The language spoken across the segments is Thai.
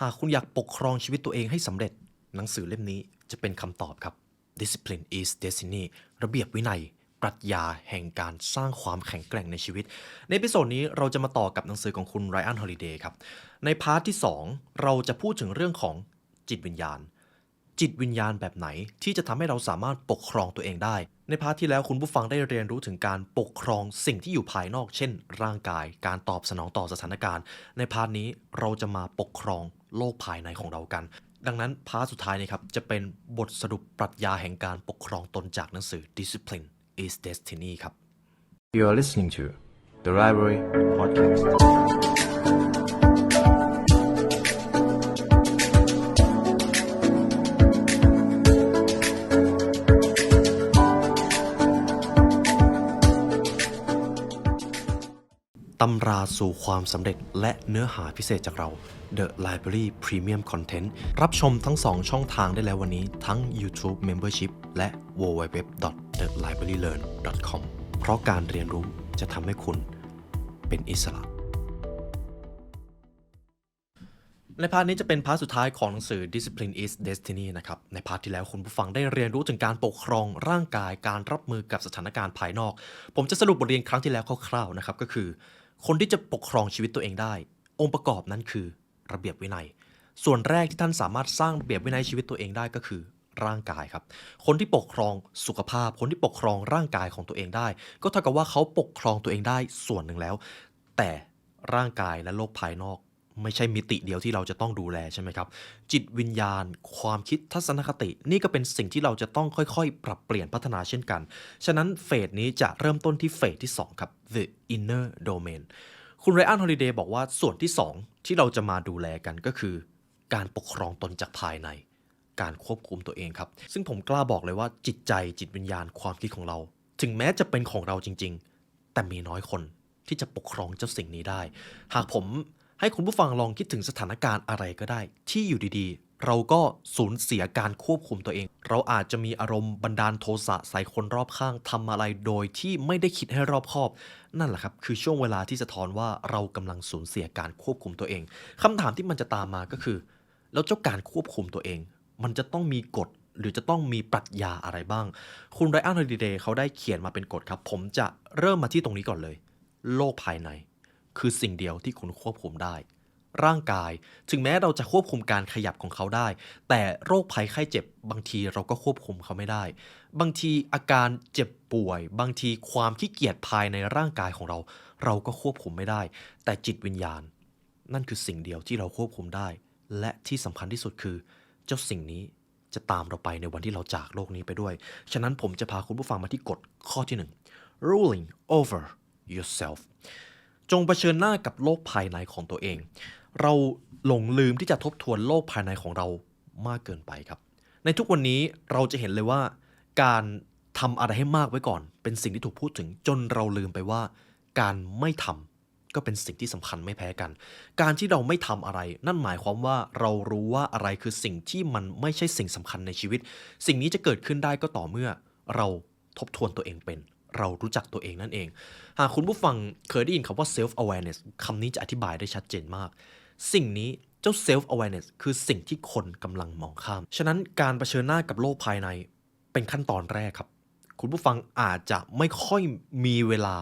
หากคุณอยากปกครองชีวิตตัวเองให้สำเร็จ หนังสือเล่มนี้จะเป็นคำตอบครับ Discipline is Destiny ระเบียบวินัย ปรัชญาแห่งการสร้างความแข็งแกร่งในชีวิต ในพิโซดนี้เราจะมาต่อกับหนังสือของคุณไรอันฮอลิเดย์ครับ ในพาร์ทที่ 2 เราจะพูดถึงเรื่องของจิตวิญญาณ จิตวิญญาณแบบไหน ที่จะทำให้เราสามารถปกครองตัวเองได้ ในพาร์ทที่แล้วคุณผู้ฟังได้เรียนรู้ถึงการปกครองสิ่งที่อยู่ภายนอก เช่น ร่างกาย การตอบสนองต่อสถานการณ์ ในพาร์ทนี้เราจะมาปกครองโลกภายในของเรากัน ดังนั้นพาร์ทสุดท้ายนี้ครับจะเป็นบทสรุปปรัชญาแห่งการปกครองตนจากหนังสือ Discipline is Destiny ครับ You are listening to the Library Podcast. ตำราสู่ความสำเร็จและเนื้อหาพิเศษจากเรา The Library Premium Content รับชมทั้ง 2 ช่องทางได้แล้ววันนี้ทั้ง YouTube Membership และ www.thelibrarylearn.com เพราะการเรียนรู้จะทำให้คุณเป็นอิสระ ในพาร์ทนี้จะเป็นพาร์ทสุดท้ายของหนังสือ Discipline is Destiny นะครับ ในพาร์ทที่แล้วคุณผู้ฟังได้เรียนรู้ถึงการปกครองร่างกายการรับมือกับสถานการณ์ภายนอก ผมจะสรุปบทเรียนครั้งที่แล้วคร่าวๆนะครับก็คือ คนที่จะปกครองชีวิตตัวเองได้ องค์ประกอบนั้นคือ ระเบียบวินัย ส่วนแรกที่ท่านสามารถสร้างระเบียบวินัยชีวิตตัวเองได้ก็คือร่างกายครับ คนที่ปกครองสุขภาพ คนที่ปกครองร่างกายของตัวเองได้ ก็เท่ากับว่าเขาปกครองตัวเองได้ส่วนหนึ่งแล้ว แต่ร่างกายและโลกภายนอก ไม่ใช่มิติเดียวที่เราจะต้องดูแลใช่ไหมครับ จิตวิญญาณ ความคิดทัศนคติ นี่ก็เป็นสิ่งที่เราจะต้องค่อยๆ ปรับเปลี่ยนพัฒนาเช่นกัน ฉะนั้นเฟสนี้จะเริ่มต้นที่เฟสที่ 2 ครับ the inner domain คุณไรอันฮอลิเดย์บอกว่าส่วนที่ 2 ที่เราจะมาดูแลกันก็คือ การปกครองตนจากภายใน การควบคุมตัวเองครับ ซึ่งผมกล้าบอกเลยว่าจิตใจจิตวิญญาณความคิดของเรา ถึงแม้จะเป็นของเราจริง ๆ แต่มีน้อยคนที่จะปกครองเจ้าสิ่งนี้ได้ หากผม ให้คุณผู้ฟังลองคิดถึงสถานการณ์อะไรก็ได้ ที่อยู่ดีๆ เราก็สูญเสียการควบคุมตัวเอง เราอาจจะมีอารมณ์บันดาลโทสะใส่คนรอบข้างทำอะไรโดยที่ไม่ได้คิดให้รอบคอบ นั่นแหละครับ คือช่วงเวลาที่สะท้อนว่าเรากำลังสูญเสียการควบคุมตัวเองคำถามที่มันจะตามมาก็คือ แล้วเจ้าการควบคุมตัวเอง มันจะต้องมีกฎหรือจะต้องมีปรัชญาอะไรบ้าง คุณไรอันฮอลิเดย์เขาได้เขียนมาเป็นกฎครับ ผมจะเริ่มมาที่ตรงนี้ก่อนเลย โลกภายใน คือสิ่งเดียวที่คุณควบคุมได้ ร่างกายถึงแม้เราจะควบคุมการขยับของเขาได้ แต่โรคภัยไข้เจ็บบางทีเราก็ควบคุมเขาไม่ได้ บางทีอาการเจ็บป่วย บางทีความขี้เกียจภายในร่างกายของเรา เราก็ควบคุมไม่ได้ แต่จิตวิญญาณ นั่นคือสิ่งเดียวที่เราควบคุมได้ และที่สำคัญที่สุดคือ เจ้าสิ่งนี้จะตามเราไปในวันที่เราจากโลกนี้ไปด้วย ฉะนั้นผมจะพาคุณผู้ฟังมาที่กฎข้อที่หนึ่ง ruling over yourself จงเผชิญหน้ากับโลกภายในของตัวเอง เราหลงลืมที่จะทบทวนโลกภายในของเรามากเกินไปครับ ในทุกวันนี้เราจะเห็นเลยว่า การทำอะไรให้มากไว้ก่อน เป็นสิ่งที่ถูกพูดถึงจนเราลืมไปว่า การไม่ทำก็เป็นสิ่งที่สำคัญไม่แพ้กัน การที่เราไม่ทำอะไร นั่นหมายความว่าเรารู้ว่าอะไรคือสิ่งที่มันไม่ใช่สิ่งสำคัญในชีวิต สิ่งนี้จะเกิดขึ้นได้ก็ต่อเมื่อเราทบทวนตัวเองเป็น เรารู้จักตัวเองนั่นเอง หากคุณผู้ฟังเคยได้ยินคำว่า self awareness คำนี้จะอธิบายได้ชัดเจนมาก สิ่งนี้เจ้า self awareness คือสิ่งที่คนกำลังมองข้าม ฉะนั้นการเผชิญหน้ากับโลกภายในเป็นขั้นตอนแรกครับ คุณผู้ฟังอาจจะไม่ค่อยมีเวลา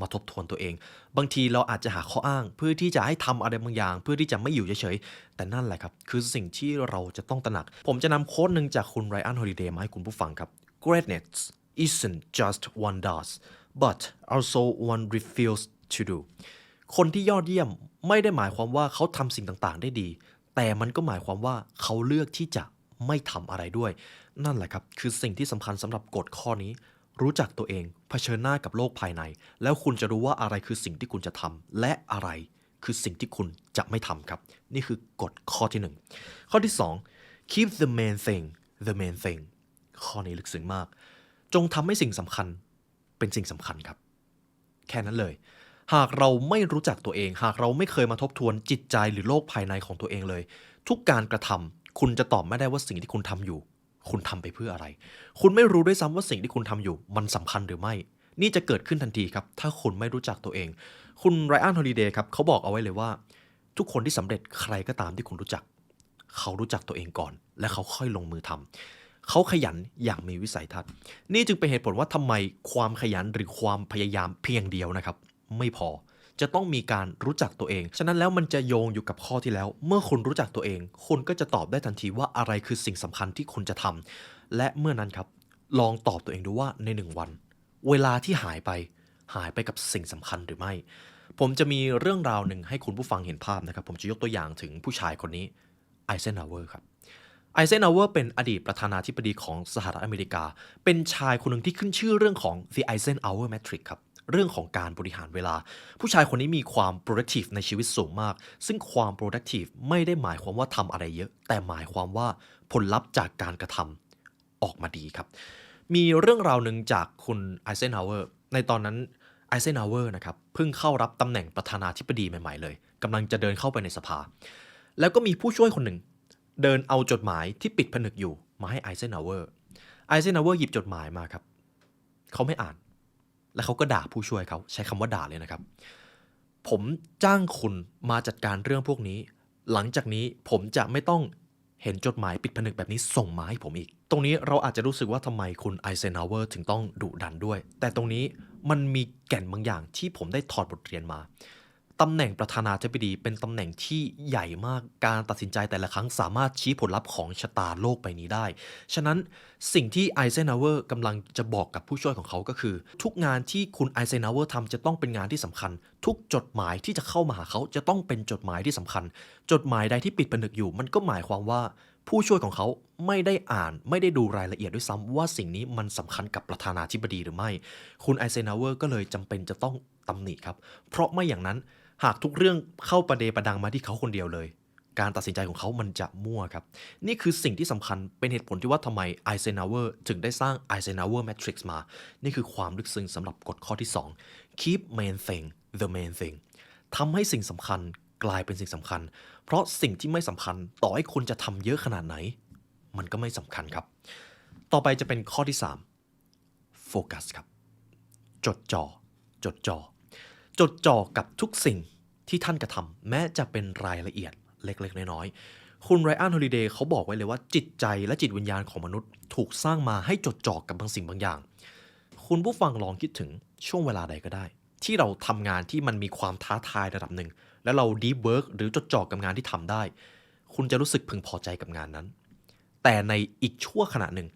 มาทบทวนตัวเอง บางทีเราอาจจะหาข้ออ้าง เพื่อที่จะให้ทำอะไรบางอย่าง เพื่อที่จะไม่อยู่เฉยๆ แต่นั่นแหละครับ คือสิ่งที่เราจะต้องตระหนัก ผมจะนำโค้ดหนึ่งจากคุณไรอันฮอลิเดย์มาให้คุณผู้ฟังครับ greatness isn't just one does but also one refuse to do คนที่ยอดเยี่ยมไม่ได้หมายความว่าเขาทำสิ่งต่างๆ ได้ดี แต่มันก็หมายความว่าเขาเลือกที่จะไม่ทำอะไรด้วย นั่นแหละครับ คือสิ่งที่สำคัญสำหรับกฎข้อนี้ รู้จักตัวเองเผชิญหน้ากับโลกภายใน แล้วคุณจะรู้ว่าอะไรคือสิ่งที่คุณจะทำและอะไรคือสิ่งที่คุณจะไม่ทำครับ นี่คือกฎข้อที่หนึ่งข้อที่สอง keep the main thing the main thing ข้อนี้ลึกซึ้งมาก จงทำให้สิ่งสำคัญเป็นสิ่งสำคัญครับ แค่นั้นเลย หากเราไม่รู้จักตัวเอง หากเราไม่เคยมาทบทวนจิตใจหรือโลกภายในของตัวเองเลย ทุกการกระทำคุณจะตอบไม่ได้ว่าสิ่งที่คุณทำอยู่ คุณทำไปเพื่ออะไร คุณไม่รู้ด้วยซ้ำว่าสิ่งที่คุณทำอยู่ มันสำคัญหรือไม่ นี่จะเกิดขึ้นทันทีครับ ถ้าคุณไม่รู้จักตัวเอง คุณไรอันฮอลิเดย์ครับเขาบอกเอาไว้เลยว่า ทุกคนที่สำเร็จใครก็ตามที่คุณรู้จัก เขารู้จักตัวเองก่อน และเขาค่อยลงมือทำ เขาขยันอย่างมีวิสัยทัศน์ นี่จึงเป็นเหตุผลว่าทำไมความขยันหรือความพยายามเพียงเดียวนะครับ ไม่พอจะต้องมีการรู้จักตัวเอง ฉะนั้นแล้วมันจะโยงอยู่กับข้อที่แล้ว เมื่อคุณรู้จักตัวเอง คุณก็จะตอบได้ทันทีว่าอะไรคือสิ่งสำคัญที่คุณจะทำและเมื่อนั้นครับ ลองตอบตัวเองดูว่าในหนึ่งวัน เวลาที่หายไป หายไปกับสิ่งสำคัญหรือไม่ ผมจะมีเรื่องราวหนึ่งให้คุณผู้ฟังเห็นภาพนะครับ ผมจะยกตัวอย่างถึงผู้ชายคนนี้ไอเซนฮาวเวอร์ครับ ไอเซนฮาวเวอร์เป็นอดีตประธานาธิบดีของสหรัฐอเมริกา เป็นชายคนหนึ่งที่ขึ้นชื่อเรื่องของ the Eisenhower Matrix ครับ เรื่องของการบริหารเวลา ผู้ชายคนนี้มีความ productive ในชีวิตสูงมาก ซึ่งความ productive ไม่ได้หมายความว่าทำอะไรเยอะ แต่หมายความว่าผลลัพธ์จากการกระทำออกมาดีครับ มีเรื่องราวหนึ่งจากคุณไอเซนฮาวเวอร์ในตอนนั้นไอเซนฮาวเวอร์นะครับเพิ่งเข้ารับตำแหน่งประธานาธิบดีใหม่ๆเลยกำลังจะเดินเข้าไปในสภา แล้วก็มีผู้ช่วยคนหนึ่ง เดินเอาจดหมายที่ปิดผนึกอยู่มาให้ไอเซนฮาวเวอร์ ไอเซนฮาวเวอร์หยิบจดหมายมาครับ เขาไม่อ่าน แล้วเขาก็ด่าผู้ช่วยเขาใช้คำว่าด่าเลยนะครับ ผมจ้างคุณมาจัดการเรื่องพวกนี้ หลังจากนี้ผมจะไม่ต้องเห็นจดหมายปิดผนึกแบบนี้ส่งมาให้ผมอีก ตรงนี้เราอาจจะรู้สึกว่าทำไมคุณไอเซนฮาวเวอร์ถึงต้องดุดันด้วย แต่ตรงนี้มันมีแก่นบางอย่างที่ผมได้ถอดบทเรียนมา ตำแหน่งประธานาธิบดีเป็นตำแหน่งที่ใหญ่มากการตัดสินใจแต่ละครั้งสามารถชี้ผลลัพธ์ของชะตาโลกใบนี้ได้ ฉะนั้นสิ่งที่ไอเซนฮาวเวอร์กำลังจะบอกกับผู้ช่วยของเขาก็คือ ทุกงานที่คุณไอเซนฮาวเวอร์ทำจะต้องเป็นงานที่สำคัญ ทุกจดหมายที่จะเข้ามาหาเขาจะต้องเป็นจดหมายที่สำคัญ จดหมายใดที่ปิดผนึกอยู่ มันก็หมายความว่าผู้ช่วยของเขาไม่ได้อ่านไม่ได้ดูรายละเอียดด้วยซ้ำว่าสิ่งนี้มันสำคัญกับประธานาธิบดีหรือไม่ คุณไอเซนฮาวเวอร์ก็เลยจำเป็นจะต้องตำหนิครับ เพราะไม่อย่างนั้น หากทุกเรื่องเข้าประเดประดังมาที่เขาคนเดียวเลย การตัดสินใจของเขามันจะมั่วครับ นี่คือสิ่งที่สำคัญเป็นเหตุผลที่ว่าทำไมไอเซนาวเวอร์ถึงได้สร้างไอเซนาวเวอร์แมทริกซ์มา นี่คือความลึกซึ้งสำหรับกฎข้อที่ 2 keep main thing the main thing ทำให้สิ่งสำคัญกลายเป็นสิ่งสำคัญ เพราะสิ่งที่ไม่สำคัญต่อให้คุณจะทำเยอะขนาดไหน มันก็ไม่สำคัญครับ ต่อไปจะเป็นข้อที่3โฟกัสครับ จดจ่อจดจ่อ จดจ่อกับทุกสิ่งที่ท่านกระทำแม้จะเป็นรายละเอียดเล็กๆ น้อยๆ คุณไรอันฮอลิเดย์เขาบอกไว้เลยว่าจิตใจและจิตวิญญาณของมนุษย์ ถูกสร้างมาให้จดจ่อกับบางสิ่งบางอย่าง คุณผู้ฟังลองคิดถึงช่วงเวลาใดก็ได้ ที่เราทำงานที่มันมีความท้าทายระดับหนึ่ง แล้วเราดีเวิร์กหรือจดจ่อกับงานที่ทำได้ คุณจะรู้สึกพึงพอใจกับงานนั้น แต่ในอีกชั่วขณะหนึ่ง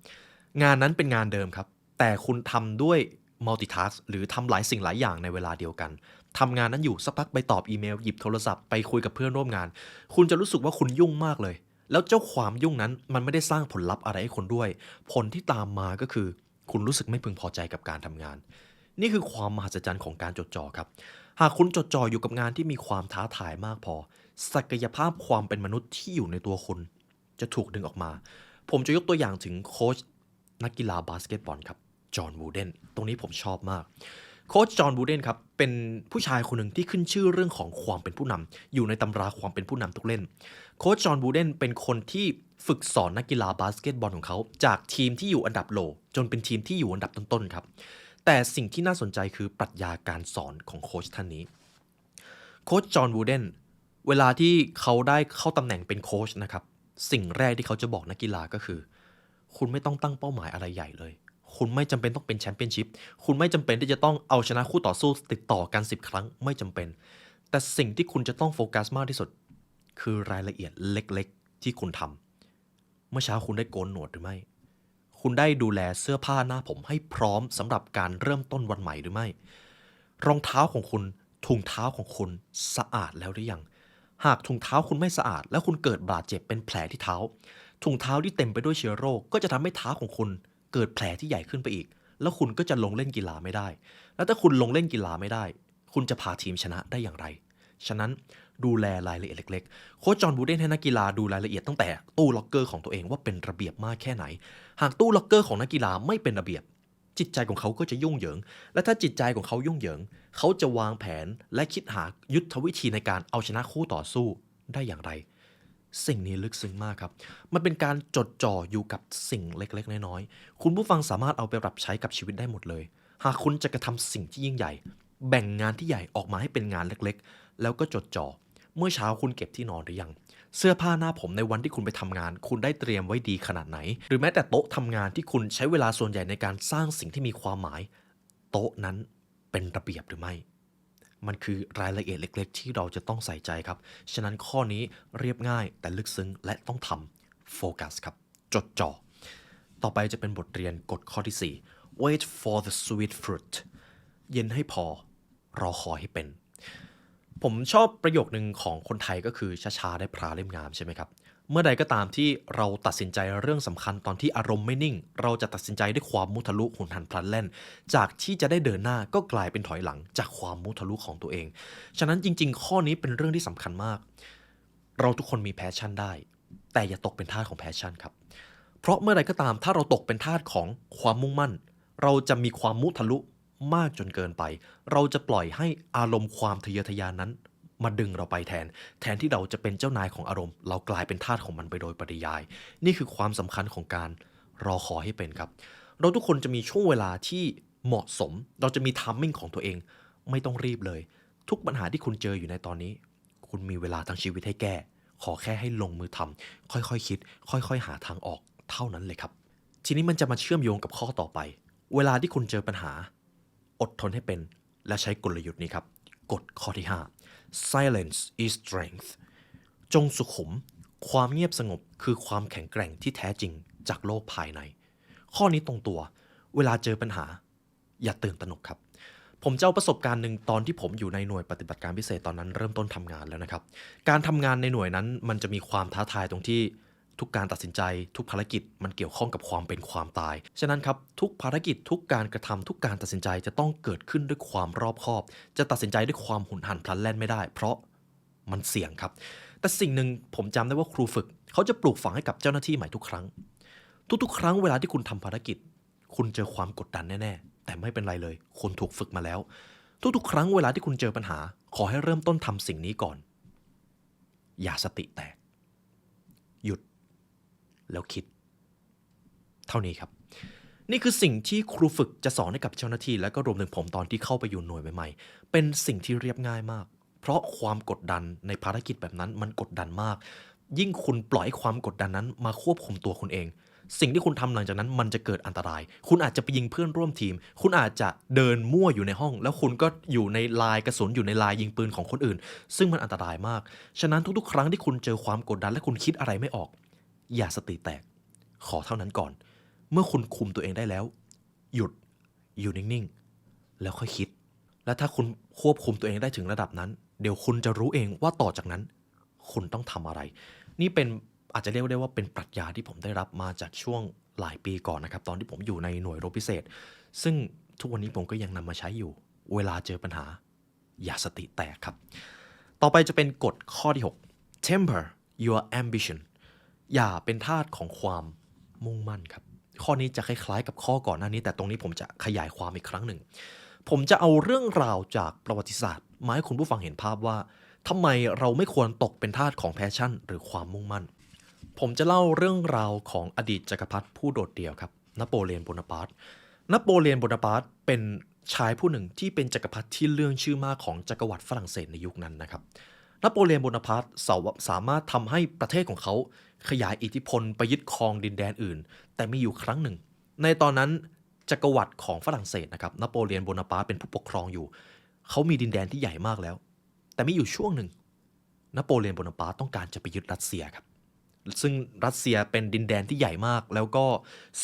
งานนั้นเป็นงานเดิมครับ แต่คุณทำด้วย multitask หรือทำหลายสิ่งหลายอย่างในเวลาเดียวกันทำงานนั้นอยู่สักพักไปตอบอีเมลหยิบโทรศัพท์ไปคุยกับเพื่อนร่วมงาน คุณจะรู้สึกว่าคุณยุ่งมากเลย แล้วเจ้าความยุ่งนั้นมันไม่ได้สร้างผลลัพธ์อะไรให้คุณด้วย ผลที่ตามมาก็คือ คุณรู้สึกไม่พึงพอใจกับการทำงาน นี่คือความมหัศจรรย์ของการจดจ่อครับ หากคุณจดจ่ออยู่กับงานที่มีความท้าทายมากพอ ศักยภาพความเป็นมนุษย์ที่อยู่ในตัวคุณ จะถูกดึงออกมา ผมจะยกตัวอย่างถึงโค้ชนักกีฬาบาสเกตบอลครับ จอห์นวูเดนตรงนี้ผมชอบมากโค้ชจอห์นวูเดนครับเป็นผู้ชายคนหนึ่งที่ขึ้นชื่อเรื่องของความเป็นผู้นำอยู่ในตำราความเป็นผู้นำทุกเล่นโค้ชจอห์นวูเดนเป็นคนที่ฝึกสอนนักกีฬาบาสเกตบอลของเขา จากทีมที่อยู่อันดับโล จนเป็นทีมที่อยู่อันดับต้นๆครับแต่สิ่งที่น่าสนใจคือปรัชญาการสอนของโค้ชท่านนี้โค้ชจอห์นวูเดนเวลาที่เขาได้เข้าตำแหน่งเป็นโค้ชนะครับสิ่งแรกที่เขาจะบอกนักกีฬาก็คือ คุณไม่ต้องตั้งเป้าหมายอะไรใหญ่เลย คุณไม่จำเป็นต้องเป็นแชมเปี้ยนชิพคุณไม่จำเป็นที่จะต้องเอาชนะคู่ต่อสู้ติดต่อกัน 10 ครั้งไม่จำเป็น แต่สิ่งที่คุณจะต้องโฟกัสมากที่สุด คือรายละเอียดเล็กๆ ที่คุณทำเมื่อเช้าคุณได้โกนหนวดหรือไม่ คุณได้ดูแลเสื้อผ้าหน้าผมให้พร้อมสำหรับการเริ่มต้นวันใหม่หรือไม่ รองเท้าของคุณถุงเท้าของคุณสะอาดแล้วหรือยัง หากถุงเท้าคุณไม่สะอาด แล้วคุณเกิดบาดเจ็บเป็นแผลที่เท้าถุงเท้าที่เต็มไปด้วยเชื้อโรค ก็จะทำให้เท้าของคุณ เกิดแผลที่ใหญ่ขึ้นไปอีก แล้วคุณก็จะลงเล่นกีฬาไม่ได้ แล้วถ้าคุณลงเล่นกีฬาไม่ได้ คุณจะพาทีมชนะได้อย่างไร ฉะนั้นดูแลรายละเอียดเล็กๆ โค้ชจอห์นบูเดนให้นักกีฬาดูรายละเอียดตั้งแต่ตู้ล็อกเกอร์ของตัวเองว่าเป็นระเบียบมากแค่ไหน หากตู้ล็อกเกอร์ของนักกีฬาไม่เป็นระเบียบ จิตใจของเขาก็จะยุ่งเหยิง และถ้าจิตใจของเขายุ่งเหยิง เขาจะวางแผนและคิดหายุทธวิธีในการเอาชนะคู่ต่อสู้ได้อย่างไร สิ่งนี้ลึกซึ้งมากครับ มันเป็นการจดจ่ออยู่กับสิ่งเล็กๆ น้อยๆ คุณผู้ฟังสามารถเอาไปปรับใช้กับชีวิตได้หมดเลย หากคุณจะกระทำสิ่งที่ยิ่งใหญ่ แบ่งงานที่ใหญ่ออกมาให้เป็นงานเล็กๆ แล้วก็จดจ่อ เมื่อเช้าคุณเก็บที่นอนหรือยัง เสื้อผ้าหน้าผมในวันที่คุณไปทำงาน คุณได้เตรียมไว้ดีขนาดไหน หรือแม้แต่โต๊ะทำงานที่คุณใช้เวลาส่วนใหญ่ในการสร้างสิ่งที่มีความหมาย โต๊ะนั้นเป็นระเบียบหรือไม่ มันคือรายละเอียดเล็ก ๆ ที่เราจะต้องใส่ใจครับ ฉะนั้นข้อนี้เรียบง่ายแต่ลึกซึ้งและต้องทำโฟกัสครับ จดจ่อ ต่อไปจะเป็นบทเรียนกฎข้อที่ 4 wait for the sweet fruit เย็นให้พอ รอคอยให้เป็น ผมชอบประโยคนึงของคนไทยก็คือช้าๆได้พราเล่มงามใช่ไหมครับ เมื่อใดก็ตามที่เราตัดสินใจเรื่องสำคัญตอนที่อารมณ์ไม่นิ่ง เราจะตัดสินใจด้วยความมุทะลุหุนหันพลันแล่น จากที่จะได้เดินหน้าก็กลายเป็นถอยหลังจากความมุทะลุของตัวเอง ฉะนั้นจริง ๆ ข้อนี้เป็นเรื่องที่สำคัญมาก เราทุกคนมีแพชชั่นได้ แต่อย่าตกเป็นทาสของแพชชั่นครับ เพราะเมื่อใดก็ตามถ้าเราตกเป็นทาสของความมุ่งมั่น เราจะมีความมุทะลุมากจนเกินไป เราจะปล่อยให้อารมณ์ความทะเยอทะยานนั้น มาดึงเราไปแทน แทนที่เราจะเป็นเจ้านายของอารมณ์ เรากลายเป็นทาสของมันไปโดยปริยาย นี่คือความสำคัญของการรอคอให้เป็นครับ เราทุกคนจะมีช่วงเวลาที่เหมาะสม เราจะมีทัมมิ่งของตัวเอง ไม่ต้องรีบเลย ทุกปัญหาที่คุณเจออยู่ในตอนนี้ คุณมีเวลาทั้งชีวิตให้แก้ ขอแค่ให้ลงมือทำค่อยๆคคิด ค่อยๆ หาทางออกเท่านั้นเลยครับ ทีนี้มันจะมาเชื่อมโยงกับข้อต่อไป เวลาที่คุณเจอปัญหา อดทนให้เป็น และใช้กลยุทธ์นี้ครับ กฎข้อที่ 5 silence is strength จงสุขุม ความเงียบสงบคือความแข็งแกร่งที่แท้จริงจากโลกภายใน ข้อนี้ตรงตัว เวลาเจอปัญหา อย่าตื่นตระหนกครับ ผมจะเอาประสบการณ์หนึ่งตอนที่ผมอยู่ในหน่วยปฏิบัติการพิเศษตอนนั้นเริ่มต้นทำงานแล้วนะครับ การทำงานในหน่วยนั้นมันจะมีความท้าทายตรงที่ ทุกการตัดสินใจ ทุกภารกิจมันเกี่ยวข้องกับความเป็นความตาย ฉะนั้นครับทุกภารกิจทุกการกระทำทุกการตัดสินใจจะต้องเกิดขึ้นด้วยความรอบคอบ จะตัดสินใจด้วยความหุนหันพลันแล่นไม่ได้ เพราะมันเสี่ยงครับ แต่สิ่งหนึ่งผมจำได้ว่าครูฝึก เขาจะปลูกฝังให้กับเจ้าหน้าที่ใหม่ทุกครั้ง ทุกๆ ครั้งเวลาที่คุณทำภารกิจ คุณเจอความกดดันแน่ๆ แต่ไม่เป็นไรเลยคุณถูกฝึกมาแล้ว ทุกๆ ครั้งเวลาที่คุณเจอปัญหา ขอให้เริ่มต้นทำสิ่งนี้ก่อน อย่าสติแตก แล้วคิด เท่านี้ครับ นี่คือสิ่งที่ครูฝึกจะสอนให้กับเจ้าหน้าที่ และก็รวมถึงผมตอนที่เข้าไปอยู่หน่วยใหม่ๆ เป็นสิ่งที่เรียบง่ายมาก เพราะความกดดันในภารกิจแบบนั้นมันกดดันมาก ยิ่งคุณปล่อยความกดดันนั้นมาควบคุมตัวคุณเองสิ่งที่คุณทำหลังจากนั้นมันจะเกิดอันตราย คุณอาจจะไปยิงเพื่อนร่วมทีม คุณอาจจะเดินมั่วอยู่ในห้อง แล้วคุณก็อยู่ในลายกระสุนอยู่ในลายยิงปืนของคนอื่น ซึ่งมันอันตรายมาก ฉะนั้นทุกๆ ครั้งที่คุณเจอความกดดันและคุณคิดอะไรไม่ออก อย่าสติแตก ขอเท่านั้นก่อน เมื่อคุณคุมตัวเองได้แล้ว หยุดอยู่นิ่งๆ แล้วค่อยคิด และถ้าคุณควบคุมตัวเองได้ถึงระดับนั้น เดี๋ยวคุณจะรู้เองว่าต่อจากนั้น คุณต้องทำอะไร นี่เป็นอาจจะเรียกได้ว่าเป็นปรัชญาที่ผมได้รับมาจากช่วงหลายปีก่อนนะครับ ตอนที่ผมอยู่ในหน่วยรบพิเศษ ซึ่งทุกวันนี้ผมก็ยังนำมาใช้อยู่ เวลาเจอปัญหา อย่าสติแตกครับ ต่อไปจะเป็นกฎข้อที่ 6 temper your ambition อย่าเป็นทาสของความมุ่งมั่นครับ ข้อนี้จะคล้ายๆ กับข้อก่อนหน้านี้ แต่ตรงนี้ผมจะขยายความอีกครั้งหนึ่ง ผมจะเอาเรื่องราวจากประวัติศาสตร์ มาให้คุณผู้ฟังเห็นภาพว่าทำไมเราไม่ควรตกเป็นทาสของแพชชั่น หรือความมุ่งมั่น ผมจะเล่าเรื่องราวของอดีตจักรพรรดิผู้โดดเดี่ยวครับนโปเลียนโบนาปาร์ตนโปเลียนโบนาปาร์ตเป็นชายผู้หนึ่งที่เป็นจักรพรรดิที่เรื่องชื่อมากของจักรวรรดิฝรั่งเศสในยุคนั้นนะครับ นโปเลียนโบนาปาร์ตสาสามารถทำให้ประเทศของเขาขยายอิทธิพลไปยึดครองดินแดนอื่น แต่มีอยู่ครั้งหนึ่ง ในตอนนั้นจักรวรรดิของฝรั่งเศสนะครับนโปเลียนโบนาปาร์ตเป็นผู้ปกครองอยู่ เขามีดินแดนที่ใหญ่มากแล้ว แต่มีอยู่ช่วงหนึ่งนโปเลียนโบนาปาร์ตต้องการจะไปยึดรัสเซียครับซึ่งรัสเซียเป็นดินแดนที่ใหญ่มาก แล้วก็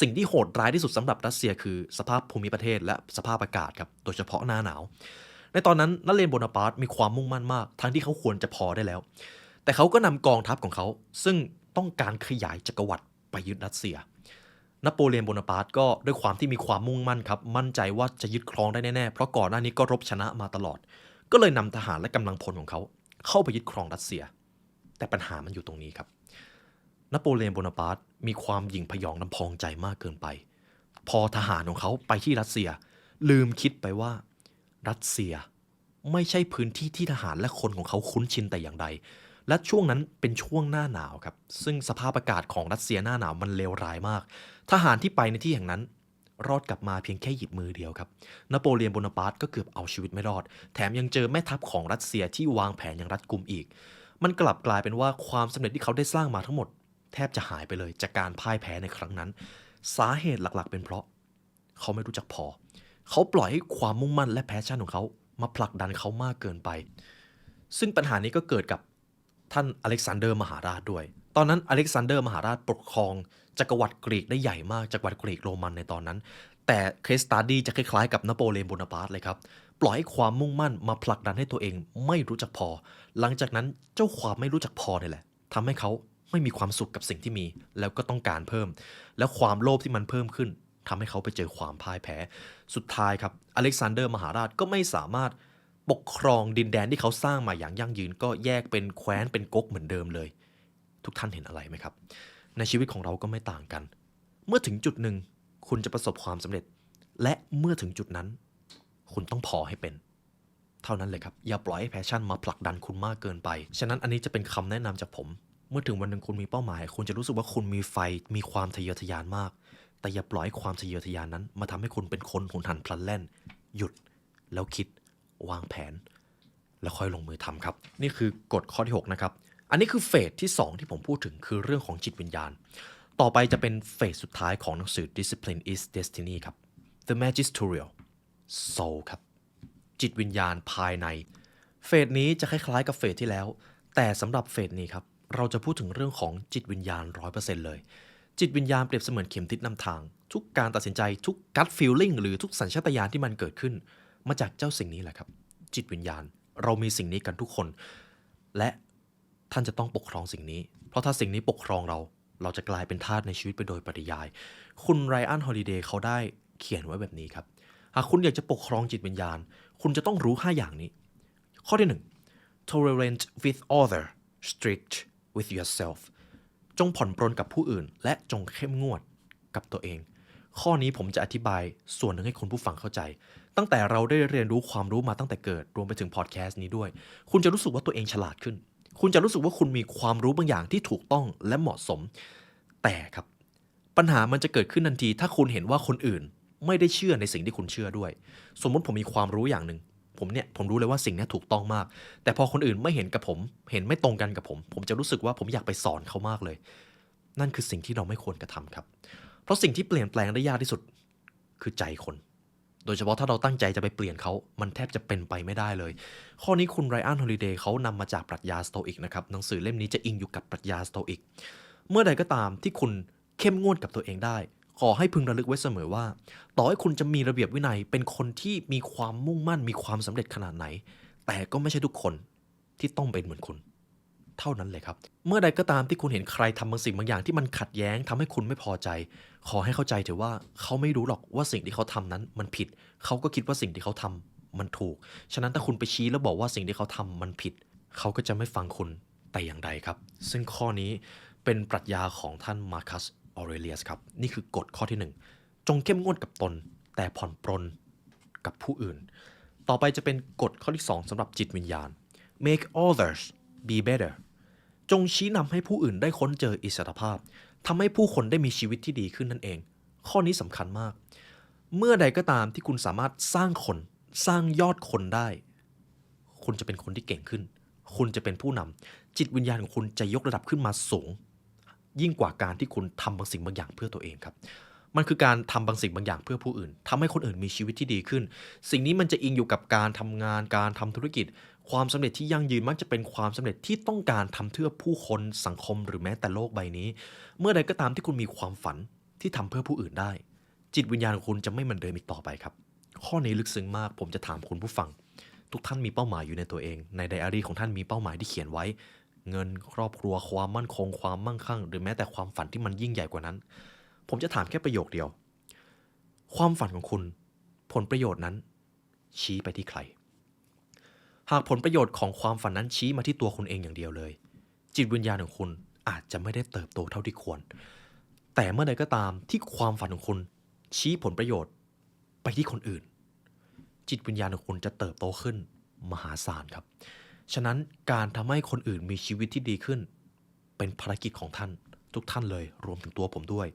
สิ่งที่โหดร้ายที่สุดสำหรับรัสเซียคือสภาพภูมิประเทศและสภาพอากาศครับโดยเฉพาะหน้าหนาว ในตอนนั้นนเรนโบนาปาร์ตมีความมุ่งมั่นมาก ทั้งที่เขาควรจะพอได้แล้ว แต่เขาก็นำกองทัพของเขา ซึ่งต้องการขยายจักรวรรดิไปยึดรัสเซียนโปเลียนโบนาปาร์ตก็ด้วยความที่มีความมุ่งมั่นครับ มั่นใจว่าจะยึดครองได้แน่ๆ เพราะก่อนหน้านี้ก็รบชนะมาตลอด ก็เลยนำทหารและกำลังพลของเขา เข้าไปยึดครองรัสเซีย แต่ปัญหามันอยู่ตรงนี้ครับนโปเลียนโบนาปาร์ตมีความหยิ่งพยองลำพองใจมากเกินไป พอทหารของเขาไปที่รัสเซีย ลืมคิดไปว่า รัสเซีย ไม่ใช่พื้นที่ที่ทหารและคนของเขาคุ้นชินแต่อย่างใด และช่วงนั้นเป็นช่วงหน้าหนาวครับ ซึ่งสภาพอากาศของรัสเซียหน้าหนาวมันเลวร้ายมาก ทหารที่ไปในที่แห่งนั้น รอดกลับมาเพียงแค่หยิบมือเดียวครับนโปเลียนโบนาปาร์ตก็เกือบเอาชีวิตไม่รอด แถมยังเจอแม่ทัพของรัสเซียที่วางแผนอย่างรัดกุมอีก มันกลับกลายเป็นว่าความสำเร็จที่เขาได้สร้างมาทั้งหมด แทบจะหายไปเลยจากการพ่ายแพ้ในครั้งนั้น สาเหตุหลักๆ เป็นเพราะ เขาไม่รู้จักพอ เขาปล่อยให้ความมุ่งมั่นและแพชชั่นของเขามาผลักดันเขามากเกินไป ซึ่งปัญหานี้ก็เกิดกับท่านอเล็กซานเดอร์มหาราชด้วย ตอนนั้นอเล็กซานเดอร์มหาราชปกครองจักรวรรดิกรีกได้ใหญ่มากจักรวรรดิกรีกโรมันในตอนนั้น แต่เคสตาดี้จะคล้ายๆกับนโปเลียนโบนาปาร์ตเลยครับ ปล่อยให้ความมุ่งมั่นมาผลักดันให้ตัวเองไม่รู้จักพอ หลังจากนั้นเจ้าความไม่รู้จักพอเนี่ยแหละทำให้เขาไม่มีความสุขกับสิ่งที่มี แล้วก็ต้องการเพิ่ม แล้วความโลภที่มันเพิ่มขึ้น ทำให้เขาไปเจอความพ่ายแพ้ สุดท้ายครับอเล็กซานเดอร์มหาราชก็ไม่สามารถปกครองดินแดนที่เขาสร้างมาอย่างยั่งยืน ก็แยกเป็นแคว้นเป็นก๊กเหมือนเดิมเลย ทุกท่านเห็นอะไรไหมครับ ในชีวิตของเราก็ไม่ต่างกัน เมื่อถึงจุดหนึ่งคุณจะประสบความสำเร็จ และเมื่อถึงจุดนั้น คุณต้องพอให้เป็น เท่านั้นเลยครับ อย่าปล่อยให้แพชชั่นมาผลักดันคุณมากเกินไป ฉะนั้นอันนี้จะเป็นคำแนะนำจากผม เมื่อถึงวันหนึ่งคุณมีเป้าหมาย คุณจะรู้สึกว่าคุณมีไฟมีความทะเยอทะยานมาก แต่อย่าปล่อยความทะเยอทะยานนั้น มาทำให้คุณเป็นคนหุนหันพลันแล่น หยุดแล้วคิดวางแผน แล้วค่อยลงมือทำครับ นี่คือกฎข้อที่ 6 นะครับ อันนี้คือเฟสที่ 2 ที่ผมพูดถึงคือเรื่องของจิตวิญญาณ ต่อไปจะเป็นเฟสสุดท้ายของหนังสือ Discipline is Destiny ครับ The Magisterial Soul ครับ จิตวิญญาณภายใน เฟสนี้จะคล้ายๆ กับเฟสที่แล้ว แต่สำหรับเฟสนี้ครับเราจะพูดถึงเรื่องของจิตวิญญาณ 100%เลย จิตวิญญาณเปรียบเสมือนเข็มทิศนำทาง ทุกการตัดสินใจทุก gut feeling หรือทุกสัญชาตญาณที่มันเกิดขึ้น มาจากเจ้าสิ่งนี้แหละครับ จิตวิญญาณเรามีสิ่งนี้กันทุกคน และท่านจะต้องปกครองสิ่งนี้ เพราะถ้าสิ่งนี้ปกครองเรา เราจะกลายเป็นทาสในชีวิตไปโดยปริยาย คุณไรอันฮอลิเดย์เขาได้เขียนไว้แบบนี้ครับหากคุณอยากจะปกครองจิตวิญญาณ คุณจะต้องรู้ 5 อย่างนี้ ข้อที่ 1 tolerant with other strict with yourself จงผ่อนปรนกับผู้อื่น และจงเข้มงวดกับตัวเอง ข้อนี้ผมจะอธิบายส่วนหนึ่งให้คุณผู้ฟังเข้าใจ ตั้งแต่เราได้เรียนรู้ความรู้มาตั้งแต่เกิดรวมไปถึงพอดแคสต์นี้ด้วย คุณจะรู้สึกว่าตัวเองฉลาดขึ้น คุณจะรู้สึกว่าคุณมีความรู้บางอย่างที่ถูกต้องและเหมาะสม แต่ครับ ปัญหามันจะเกิดขึ้นทันที ถ้าคุณเห็นว่าคนอื่นไม่ได้เชื่อในสิ่งที่คุณเชื่อด้วย สมมติผมมีความรู้อย่างหนึ่ง ผมเนี่ยผมรู้เลยว่าสิ่งนี้ถูกต้องมาก แต่พอคนอื่นไม่เห็นกับผม เห็นไม่ตรงกันกับผม ผมจะรู้สึกว่าผมอยากไปสอนเขามากเลย นั่นคือสิ่งที่เราไม่ควรกระทำครับ เพราะสิ่งที่เปลี่ยนแปลงได้ยากที่สุดคือใจคน โดยเฉพาะถ้าเราตั้งใจจะไปเปลี่ยนเขา มันแทบจะเป็นไปไม่ได้เลย ข้อนี้คุณไรอันฮอลิเดย์เขานำมาจากปรัชญาสโตอิกนะครับ หนังสือเล่มนี้จะอิงอยู่กับปรัชญาสโตอิก เมื่อใดก็ตามที่คุณเข้มงวดกับตัวเองได้ ขอให้พึงระลึกไว้เสมอว่า ต่อให้คุณจะมีระเบียบวินัย เป็นคนที่มีความมุ่งมั่น มีความสำเร็จขนาดไหน แต่ก็ไม่ใช่ทุกคนที่ต้องเป็นเหมือนคุณ เท่านั้นเลยครับ เมื่อใดก็ตามที่คุณเห็นใครทำบางสิ่งบางอย่างที่มันขัดแย้งทำให้คุณไม่พอใจ ขอให้เข้าใจเถอะว่าเขาไม่รู้หรอกว่าสิ่งที่เขาทำนั้นมันผิด เขาก็คิดว่าสิ่งที่เขาทำมันถูก ฉะนั้นถ้าคุณไปชี้แล้วบอกว่าสิ่งที่เขาทำมันผิด เขาก็จะไม่ฟังคุณแต่อย่างใดครับ ซึ่งข้อนี้เป็นปรัชญาของท่านมาคัส ออเรเลียสครับ นี่คือกฎข้อที่หนึ่งจงเข้มงวดกับตน แต่ผ่อนปรนกับผู้อื่น ต่อไปจะเป็นกฎข้อที่ 2สำหรับจิตวิญญาณ make others be better จงชี้นำให้ผู้อื่นได้ค้นเจออิสรภาพทำให้ผู้คนได้มีชีวิตที่ดีขึ้นนั่นเอง ข้อนี้สำคัญมาก เมื่อใดก็ตามที่คุณสามารถสร้างคน สร้างยอดคนได้ คุณจะเป็นคนที่เก่งขึ้น คุณจะเป็นผู้นำจิตวิญญาณของคุณจะยกระดับขึ้นมาสูง ยิ่งกว่าการที่คุณทำบางสิ่งบางอย่างเพื่อตัวเองครับ มันคือการทำบางสิ่งบางอย่างเพื่อผู้อื่นทำให้คนอื่นมีชีวิตที่ดีขึ้น สิ่งนี้มันจะอิงอยู่กับการทำงานการทำธุรกิจ ความสำเร็จที่ยั่งยืนมักจะเป็นความสำเร็จที่ต้องการทำเพื่อผู้คนสังคมหรือแม้แต่โลกใบนี้ เมื่อใดก็ตามที่คุณมีความฝันที่ทำเพื่อผู้อื่นได้ จิตวิญญาณของคุณจะไม่เหมือนเดิมอีกต่อไปครับ ข้อนี้ลึกซึ้งมาก ผมจะถามคุณผู้ฟัง ทุกท่านมีเป้าหมายอยู่ในตัวเอง ในไดอารี่ของท่านมีเป้าหมายที่เขียนไว้ เงินครอบครัวความมั่นคงความมั่งคั่ง หรือแม้แต่ความฝันที่มันยิ่งใหญ่กว่านั้น ผมจะถามแค่ประโยคเดียว ความฝันของคุณ ผลประโยชน์นั้น ชี้ไปที่ใคร หากผลประโยชน์ของความฝันนั้นชี้มาที่ตัวคุณเองอย่างเดียวเลย จิตวิญญาณของคุณอาจจะไม่ได้เติบโตเท่าที่ควร แต่เมื่อใดก็ตามที่ความฝันของคุณชี้ผลประโยชน์ไปที่คนอื่น จิตวิญญาณของคุณจะเติบโตขึ้นมหาศาลครับ ฉะนั้นการทำให้คนอื่นมีชีวิตที่ดีขึ้น เป็นภารกิจของท่านทุกท่านเลยรวมถึงตัวผมด้วย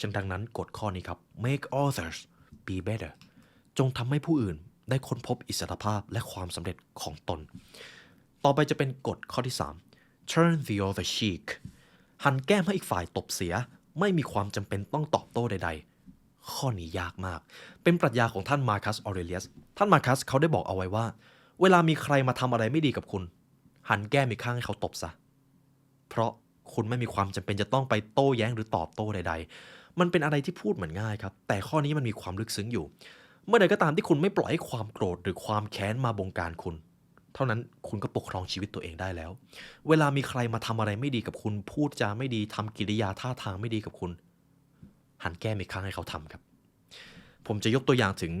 ฉะนั้นดังนั้นกฎข้อนี้ครับ make others be better จงทำให้ผู้อื่นได้ค้นพบอิสรภาพและความสำเร็จของตน ต่อไปจะเป็นกฎข้อที่ turn the other cheek หันแก้มให้อีกฝ่ายตบเสีย ไม่มีความจำเป็นต้องตอบโต้ใด ๆ ข้อนี้ยากมาก เป็นปรัชญาของท่านมาคัสออเรเลียส ท่านมาคัสเขาได้บอกเอาไว้ว่า เวลามีใครมาทำอะไรไม่ดีกับคุณ หันแก้มอีกข้างให้เขาตบซะ เพราะคุณไม่มีความจำเป็นจะต้องไปโต้แย้งหรือตอบโต้ใด ๆ มันเป็นอะไรที่พูดเหมือนง่ายครับ แต่ข้อนี้มันมีความลึกซึ้งอยู่ เมื่อใดก็ตามที่คุณไม่ปล่อยให้ความโกรธหรือความแค้นมาบงการคุณ เท่านั้นคุณก็ปกครองชีวิตตัวเองได้แล้ว เวลามีใครมาทำอะไรไม่ดีกับคุณ พูดจาไม่ดีทำกิริยาท่าทางไม่ดีกับคุณ หันแก้มอีกครั้งให้เขาทำครับ ผมจะยกตัวอย่างถึง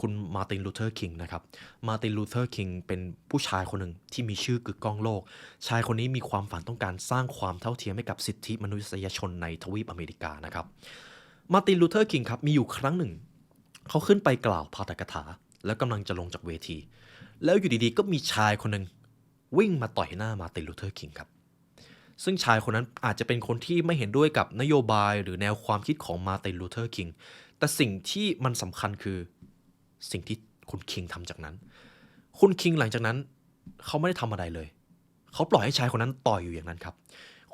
คุณมาร์ตินลูเทอร์คิงนะครับมาร์ตินลูเทอร์คิงเป็นผู้ชายคนหนึ่งที่มีชื่อกึกก้องโลก ชายคนนี้มีความฝันต้องการสร้างความเท่าเทียมให้กับสิทธิมนุษยชนในทวีปอเมริกานะครับมาร์ตินลูเทอร์คิงครับมีอยู่ครั้งหนึ่ง เขาขึ้นไปกล่าวพาฐกถา แล้วกำลังจะลงจากเวที แล้วอยู่ดีๆ ก็มีชายคนหนึ่งวิ่งมาต่อยหน้ามาร์ตินลูเทอร์คิงครับซึ่งชายคนนั้นอาจจะเป็นคนที่ไม่เห็นด้วยกับนโยบายหรือแนวความคิดของมาร์ตินลูเทอร์คิงแต่สิ่งที่มันสำคัญคือ สิ่งที่คุณคิงทำจากนั้น คุณคิงหลังจากนั้น เขาไม่ได้ทำอะไรเลย เขาปล่อยให้ชายคนนั้นต่อยอยู่อย่างนั้นครับ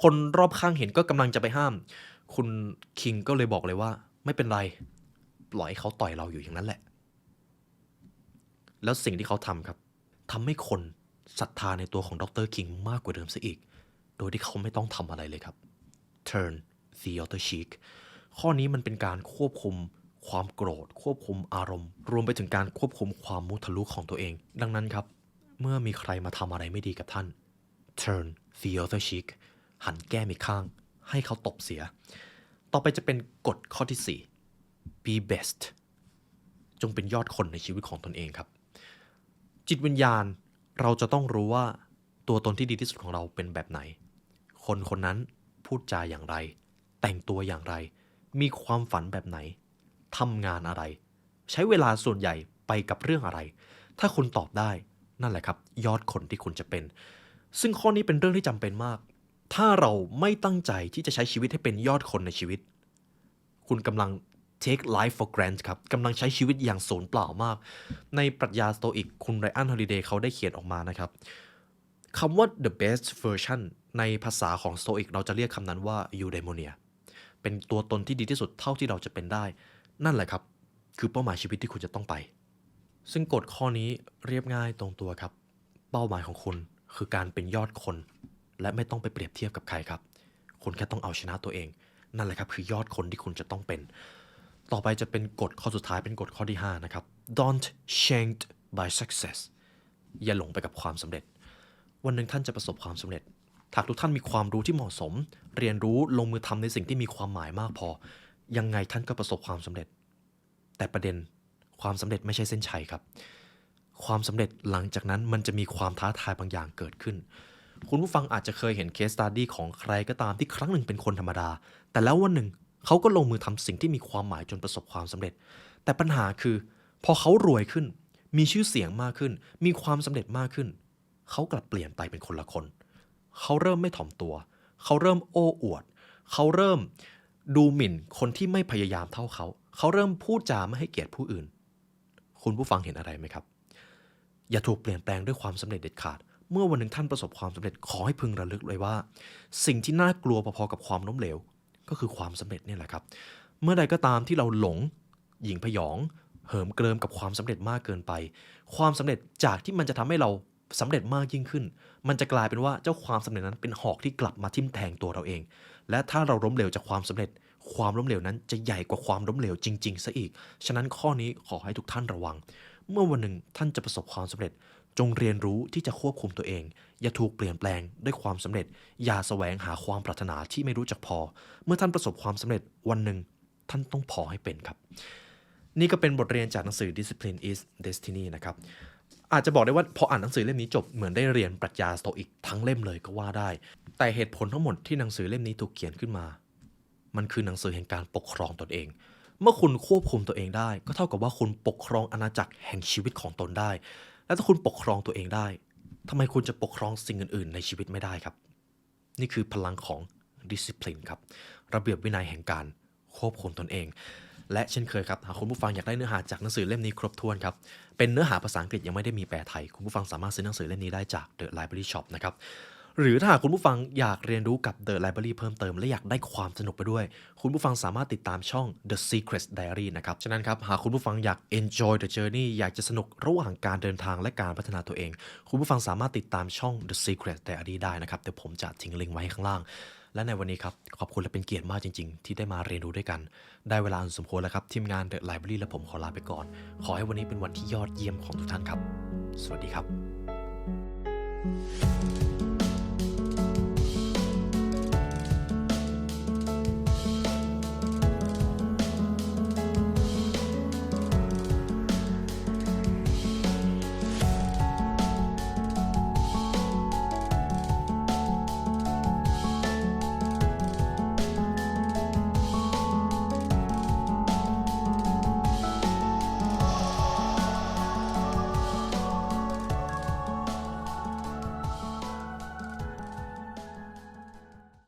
คนรอบข้างเห็นก็กำลังจะไปห้าม คุณคิงก็เลยบอกเลยว่า ไม่เป็นไรปล่อยให้เขาต่อยเราอยู่อย่างนั้นแหละ แล้วสิ่งที่เขาทำครับทำให้คนศรัทธาในตัวของดรคิงมากกว่าเดิมซะอีก โดยที่เขาไม่ต้องทำอะไรเลยครับ turn the other cheek ข้อนี้มันเป็นการควบคุม ความโกรธ ควบคุมอารมณ์ รวมไปถึงการควบคุมความมุทะลุของตัวเอง ดังนั้นครับ เมื่อมีใครมาทำอะไรไม่ดีกับท่าน turn the other cheek หันแก้มอีกข้าง ให้เขาตบเสีย ต่อไปจะเป็นกฎข้อที่ 4 be best จงเป็นยอดคนในชีวิตของตนเองครับ จิตวิญญาณเราจะต้องรู้ว่าตัวตนที่ดีที่สุดของเราเป็นแบบไหน คนคนนั้นพูดจาอย่างไร แต่งตัวอย่างไร มีความฝันแบบไหน ทำงานอะไร ใช้เวลาส่วนใหญ่ไปกับเรื่องอะไร ถ้าคุณตอบได้นั่นแหละครับ ยอดคนที่คุณจะเป็น ซึ่งข้อนี้เป็นเรื่องที่จำเป็นมาก ถ้าเราไม่ตั้งใจที่จะใช้ชีวิตให้เป็นยอดคนในชีวิต คุณกำลัง take life for granted ครับกำลังใช้ชีวิตอย่างสูญเปล่ามาก ในปรัชญาสโตอิกคุณไรอันฮอลิเดย์เขาได้เขียนออกมานะครับคำว่า the best version ในภาษาของสโตอิกเราจะเรียกคำนั้นว่า eudaimonia เป็นตัวตนที่ดีที่สุดเท่าที่เราจะเป็นได้ นั่นแหละครับ คือเป้าหมายชีวิตที่คุณจะต้องไป ซึ่งกฎข้อนี้เรียบง่ายตรงตัวครับ เป้าหมายของคุณคือการเป็นยอดคน และไม่ต้องไปเปรียบเทียบกับใครครับ คุณแค่ต้องเอาชนะตัวเอง นั่นแหละครับคือยอดคนที่คุณจะต้องเป็น ต่อไปจะเป็นกฎข้อสุดท้ายเป็นกฎข้อที่ 5 นะครับ don't shamed by success อย่าหลงไปกับความสำเร็จ วันหนึ่งท่านจะประสบความสำเร็จหากทุกท่านมีความรู้ที่เหมาะสม เรียนรู้ลงมือทำในสิ่งที่มีความหมายมากพอ ยังไงท่านก็ประสบความสำเร็จ แต่ประเด็นความสำเร็จไม่ใช่เส้นชัยครับ ความสำเร็จหลังจากนั้นมันจะมีความท้าทายบางอย่างเกิดขึ้น คุณผู้ฟังอาจจะเคยเห็นเคสตัดดี้ของใครก็ตามที่ครั้งหนึ่งเป็นคนธรรมดา แต่แล้ววันหนึ่งเขาก็ลงมือทำสิ่งที่มีความหมายจนประสบความสำเร็จ แต่ปัญหาคือ พอเขารวยขึ้น มีชื่อเสียงมากขึ้น มีความสำเร็จมากขึ้น เขากลับเปลี่ยนไปเป็นคนละคน เขาเริ่มไม่ถ่อมตัว เขาเริ่มโอ้อวด เขาเริ่ม ดูหมิ่นคนที่ไม่พยายามเท่าเขา เขาเริ่มพูดจาไม่ให้เกียรติผู้อื่น คุณผู้ฟังเห็นอะไรไหมครับ อย่าถูกเปลี่ยนแปลงด้วยความสำเร็จเด็ดขาด เมื่อวันหนึ่งท่านประสบความสำเร็จขอให้พึงระลึกเลยว่า สิ่งที่น่ากลัวพอๆกับความล้มเหลว ก็คือความสำเร็จนี่แหละครับ เมื่อใดก็ตามที่เราหลงหญิงพยอง เหิมเกริมกับความสำเร็จมากเกินไป ความสำเร็จจากที่มันจะทำให้เราสำเร็จมากยิ่งขึ้น มันจะกลายเป็นว่าเจ้าความสำเร็จนั้นเป็นหอกที่กลับมาทิ่มแทงตัวเราเอง และถ้าเราล้มเหลวจากความสำเร็จ ความล้มเหลวนั้นจะใหญ่กว่าความล้มเหลวจริงๆซะอีก ฉะนั้นข้อนี้ขอให้ทุกท่านระวัง เมื่อวันหนึ่งท่านจะประสบความสำเร็จ จงเรียนรู้ที่จะควบคุมตัวเอง อย่าถูกเปลี่ยนแปลงด้วยความสำเร็จ อย่าแสวงหาความปรารถนาที่ไม่รู้จักพอ เมื่อท่านประสบความสำเร็จวันหนึ่งท่านต้องพอให้เป็นครับ นี่ก็เป็นบทเรียนจากหนังสือ Discipline is Destiny นะครับ อาจจะบอกได้ว่าพออ่านหนังสือเล่มนี้จบเหมือนได้เรียนปรัชญาสโตอิกทั้งเล่มเลยก็ว่าได้ แต่เหตุผลทั้งหมดที่หนังสือเล่มนี้ถูกเขียนขึ้นมา มันคือหนังสือแห่งการปกครองตนเอง เมื่อคุณควบคุมตัวเองได้ ก็เท่ากับว่าคุณปกครองอาณาจักรแห่งชีวิตของตนได้ และถ้าคุณปกครองตัวเองได้ทำไมคุณจะปกครองสิ่งอื่น ๆ ในชีวิตไม่ได้ครับ นี่คือพลังของ discipline ครับ ระเบียบวินัยแห่งการควบคุมตนเอง และเช่นเคยครับหากคุณผู้ฟังอยากได้เนื้อหาจากหนังสือเล่มนี้ครบถ้วนครับ เป็นเนื้อหาภาษาอังกฤษยังไม่ได้มีแปลไทย คุณผู้ฟังสามารถซื้อหนังสือเล่มนี้ได้จาก The Library Shop นะครับหรือถ้าหากคุณผู้ฟังอยากเรียนรู้กับ The Library เพิ่มเติม และอยากได้ความสนุกไปด้วย คุณผู้ฟังสามารถติดตามช่อง The Secret Diary นะครับ ฉะนั้นครับ หากคุณผู้ฟังอยาก enjoy the journey อยากจะสนุกระหว่างการเดินทางและการพัฒนาตัวเอง คุณผู้ฟังสามารถติดตามช่อง The Secret Diary ได้นะครับ เดี๋ยวผมจะทิ้งลิงก์ไว้ข้างล่าง และในวันนี้ครับ ขอบคุณและเป็นเกียรติมากจริง ๆ ที่ได้มาเรียนรู้ด้วยกัน ได้เวลาอันสมควรแล้วครับ ทีมงานเดอะไลบรารีและผมขอลาไปก่อน ขอให้วันนี้เป็นวันที่ยอดเยี่ยมของทุกท่านครับ สวัสดีครับ